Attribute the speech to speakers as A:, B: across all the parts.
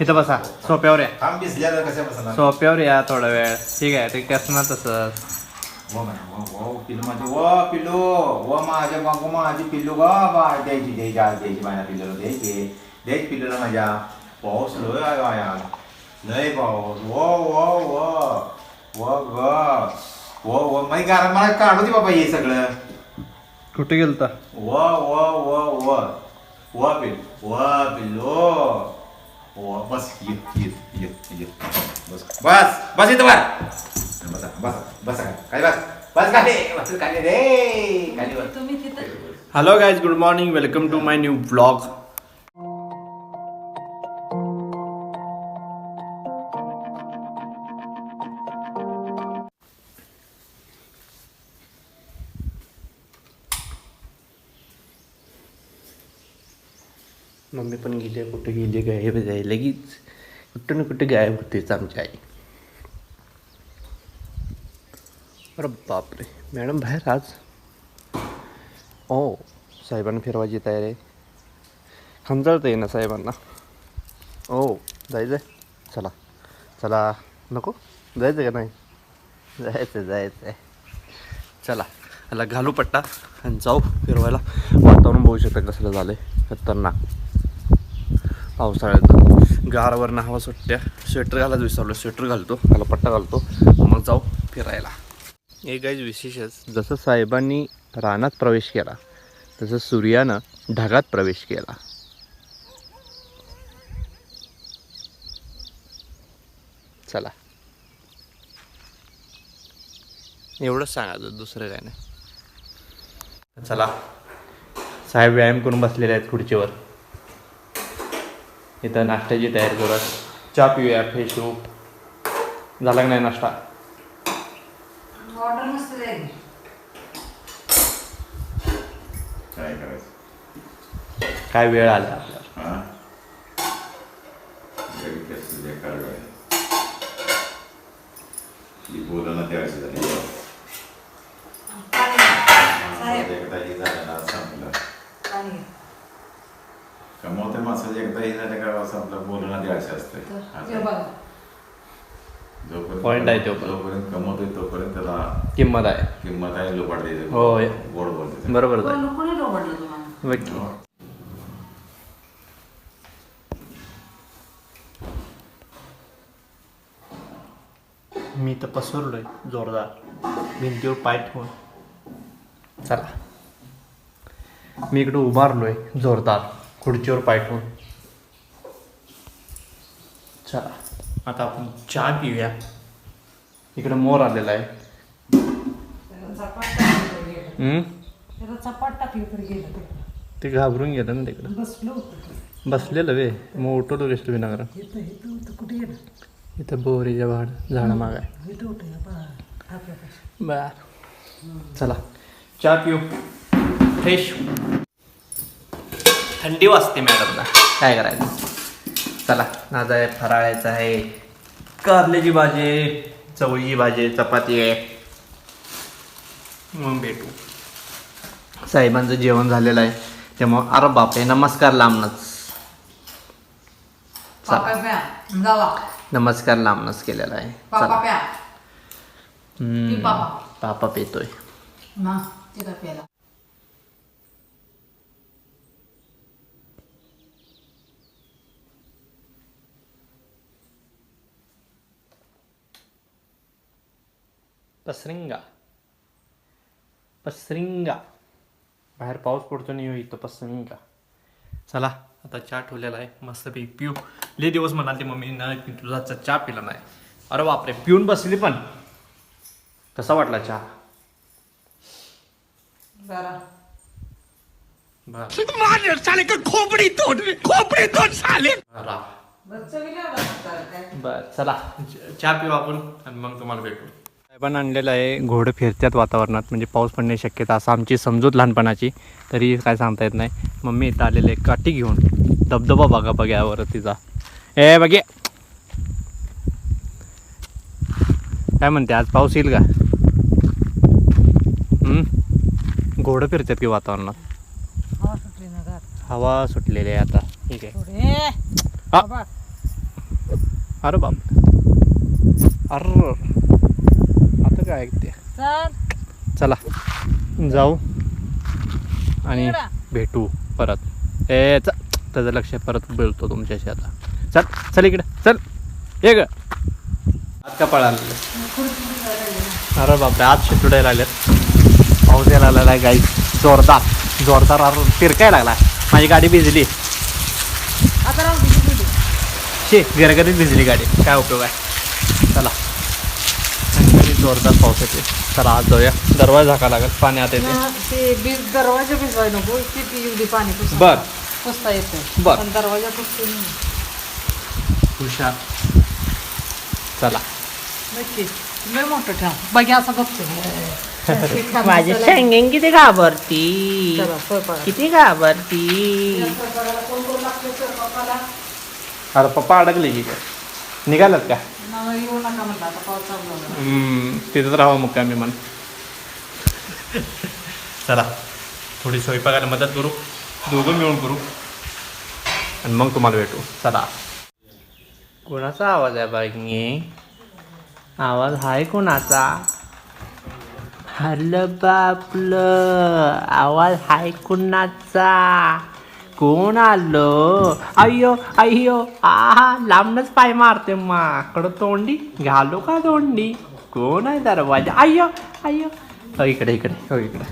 A: इथं बसा. सोप्यावर या.
B: थांब भिजल्यावर कशा बसला
A: सोप्यावर या थोडा वेळ. ठीक आहे ते कसं ना तसं
B: व म्हणा, व- व पिल्लू माझी व पिल्लू. व माझ्या बागू माझी पिल्लू ग बा. द्यायची द्यायची आज द्यायची माझ्या पिल्लूला द्यायची. द्यायची पिल्लूला माझ्या. पाऊस लय आहे बाया. लय पाऊस. व व व व ग. व व माझी गारा मला काढू दे बाबा हे सगळं.
A: कुठे गेलता?
B: व व व व. व पिल व पिल्लो. व बस ये ये ये ये बस बस बस इथं बस बसा बस बस खाली बस बस खाली बस खाली रे खाली बस
C: तुम्ही तिथं
A: hello guys good morning welcome to my new blog mummy पण गेली कुठे गेली गायब जाय लगेच कुठं ना कुठे गायब होतेच आमची आई. अरे बापरे. मॅडम बाहेर आज? ओ साहेबांना फिरवायची तयारी आहे. खंजाळता येईना साहेबांना. ओ जायचं आहे चला. चला. नको? जायचं का नाही? जायचं जायचं आहे चला ह्याला घालू पट्टा आणि जाऊ फिरवायला. वातावरण बघू शकता कसलं झालं आहे खतरनाक. पावसाळ्यात गारावर हवा सुट्ट्या. स्वेटर घालायचं विसरलो स्वेटर घालतो त्याला पट्टा घालतो. मग जाऊ फिरायला. एक गाईज विशेषच जसं साहेबांनी रानात प्रवेश केला तसं सूर्यानं ढगात प्रवेश केला. चला. एवढंच सांगायचं दुसरं काय नाही. चला. साहेब व्यायाम करून बसलेले आहेत खुर्चीवर. इथं नाश्त्याची तयारी करत चहा पिऊया फ्रेश होऊ झाला का नाही नाश्ता?
B: काय करायचं?
A: काय वेळ आला आपल्याला?
B: हा? जरी कसं जे काढलं ही बोलणं त्यावेळेस झाली. एकदा हे ना संपलं. कमवते माणसाचं एकदा हे झालं का संपलं बोलणं द्यायचं
C: तर
B: असतं
C: हे
B: जोपर्यंत
A: Point आहे तोपर्यंत.
B: जोपर्यंत कमवतोय तोपर्यंत त्याला
A: किंमत आहे
B: किंमत आहे लोपाट द्यायचं
A: होय.
B: गोड बोलते
A: बरोबर
C: कोण तुम्हाला.
A: मी तर पसरलोय जोरदार भिंतीवर पाय ठेवून चला मी इकडे उभारलोय जोरदार खुर्चीवर पाय ठेवून चला. आता आपण चहा पिऊया. इकडे मोर आलेला आहे. ते. घाबरून गेलं ना तिकडे.
C: बसलो होतं ते.
A: बसलेलं वे. मग उठवतो गेस्ट विनागर
C: इथं
A: बोरीच्या भाड झाडं माग आहे. बर. चला. चहा पिऊ. फ्रेश थंडी वाजते मॅडमला काय करायचं? चला आज आहे फराळायचं आहे. कारल्याची भाजी आहे चवळीची भाजी आहे चपाती आहे. मग भेटू. साहेबांचं जेवण झालेलं आहे. त्यामुळं अरे बापरे नमस्कार लांबनच नमस्कार लांबनच केलेला आहे.
C: पापा
A: चला.
C: पापा.
A: पितोय. पसरिंगा. पसरिंगा. बाहेर पाऊस पडतो नाही हो इथं पसरिंगा. चला आता चहा ठेवलेला आहे. मस्तपैकी पिऊ. लय दिवस म्हणाल मम्मी ना मी तुझा चा- चहा पिला नाही. अरे बापरे पिऊन बसली पण. कसा वाटला चहा?
C: जरा.
A: बरं. बरं.
C: बच्चा गेल्या काय
A: बर चला. च- चहा पिऊ आपण आणि मग तुम्हाला भेटू. साहेबांना आणलेलं आहे घोडं फिरत्यात वातावरणात म्हणजे पाऊस पडण्याची शक्यता असं आमची समजूत लहानपणाची. तरी काय सांगता येत नाही. मम्मी इथं आलेले आहे काठी घेऊन. धबधबा बघा बघ्यावर तिचा ए बघे. काय म्हणते आज पाऊस येईल का? घोडं फिरतात की वातावरणात?
C: हवा
A: सुटलेली आहे आता. ठीक आहे. अरे बाप. अर काय ऐकते?
C: चल.
A: चला. जाऊ. आणि. भेटू परत. ए च त्याचं लक्ष परत बोलतो तुमच्याशी आता. चल चल इकडे. चल. ये ग. आज का पळाला अरे बापरे आज शिटुडाय लागल्यात पाऊस यायला लागला आहे गाई जोरदार. जोरदार अर तिरकाय लागला. माझी गाडी भिजली. शे गरगरीत भिजली गाडी. काय उपयोग आहे? चला. जोरदार पाऊस येते चला आज जाऊया. दरवाजा झाका लागेल पाणी आत येते
C: दरवाजा भिजवाय नको किती येऊ दे पाणी.
A: बर.
C: पुसता येतं
A: बर.
C: पण दरवाजा पुसतो नाही.
A: हुशार. चला.
C: नक्की. लय मोठं ठेव. बघ असं बघतो.
D: माझी शेंगेन किती घाबरती. किती घाबरती.
A: अरे पप्पा अडकले की काय? निघालात का?
C: येऊ नका म्हणलं आता पाऊस चालू झाला
A: हम्म, तिथंच राहावं मुक्कामी मन चला थोडी स्वयंपाकाला मदत करू. दोघं मिळून करू. आणि मग तुम्हाला भेटू. चला
D: कोणाचा आवाज आहे बाई आवाज हाय कोणाचा? हल्ल बापल. आवाज हाय कोणाचा? कोण आलं? अय्यो अय्यो आहा लांबनच पाय मारते माकड तोंडी घालू का तोंडी? कोण आहे दरवाजा? अय्यो अय्यो.
A: हो इकडे इकडे हो इकडे.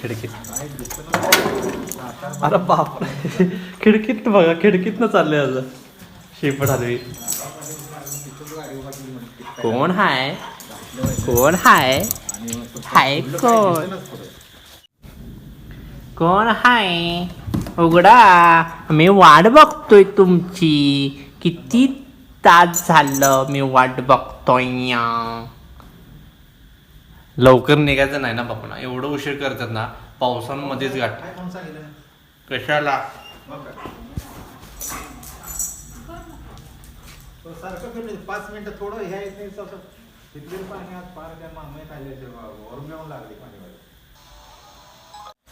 A: खिडकीत. अरे बाप खिडकीत बघा खिडकीतनं चालले आज शेपट हलवी
D: कोण हाय? कोण हाय? हाय कोण? कोण हाय? उघडा. मी वाट बघतोय तुमची. किती तास झालं मी वाट बघतोय या.
A: लवकर निघायचं नाही ना बापा एवढं उशीर करतात ना पावसांमध्येच गाठ. कशाला?
B: सारखं पाच मिनिटं थोडं ह्या येत नाही पाणी आज पार त्या मामयत आले वरून येऊन लागले पाणी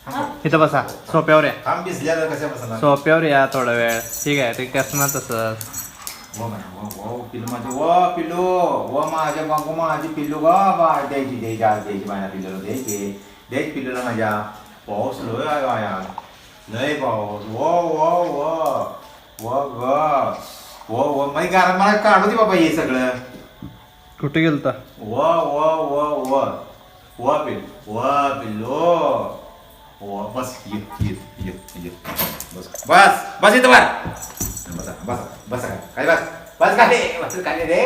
A: इथं बसा सोप्यावर या
B: थांब भिजल्यावर कशा बसला
A: सोप्यावर या थोडा वेळ ठीक आहे ते कसं तसं
B: वो म्हणा, वो, वो, पिल्लू माझे वो पिल्लू वो माझ्या बागू माझी पिल्लू ग बा द्यायची द्यायची आज द्यायची माझ्या पिल्लूला द्यायची द्यायची पिल्लूला माझ्या पाऊस लय आहे बाया लय पाऊस वो वो वो वो ग वो वो माझी गारा मला काढू दे बाबा हे सगळं
A: कुठे गेलता
B: व व व व व पिल व पिल्लो व बस ये ये ये ये बस बस बस इथं बस बसा बस बस खाली बस बस खाली बस खाली रे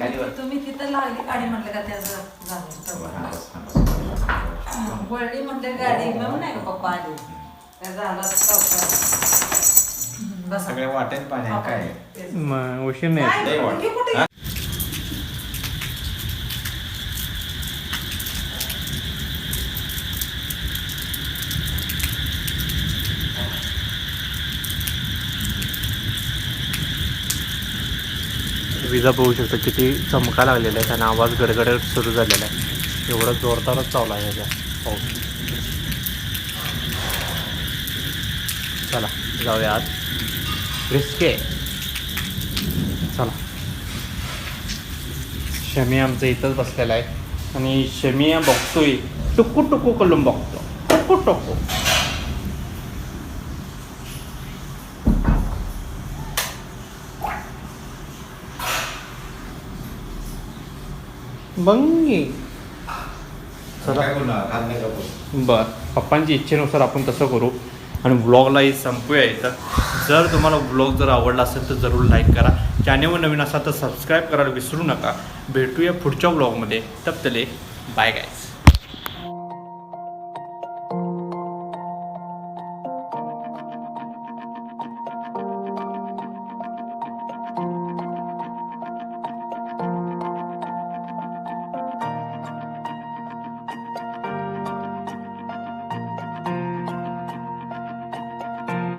B: खाली बस
C: तुम्ही तिथं लागली गाडी म्हटलं का त्याचं झालं.
B: बस, बस.
C: वळली म्हटलं गाडी घेऊन नाही का पप्पा आले? त्या झाला बस.
B: सगळे वाटेन पाणी काय
A: उशीर नाही. विजा बघू शकतो किती चमका लागलेला आहे. त्यांना आवाज गडगड सुरू झालेला आहे. एवढा जोरदारच चावला आहे याचा पाऊस हो. चला जाऊया आज. रिस्के चला. शमी आमचं इथंच बसलेला आहे. आणि शमी बघतोय. टुकू टुकू कलून बघतो. टुकू टुकू.
B: का बोल.
A: बर. पप्पांची इच्छेनुसार आपण तसं करू. आणि व्लॉगलाही संपूया इथं. जर तुम्हाला व्लॉग जर आवडला असेल तर जरूर लाईक करा. चॅनेलवर नवीन असाल तर सबस्क्राईब करायला विसरू नका. भेटूया पुढच्या व्लॉगमध्ये तप तले बाय गायज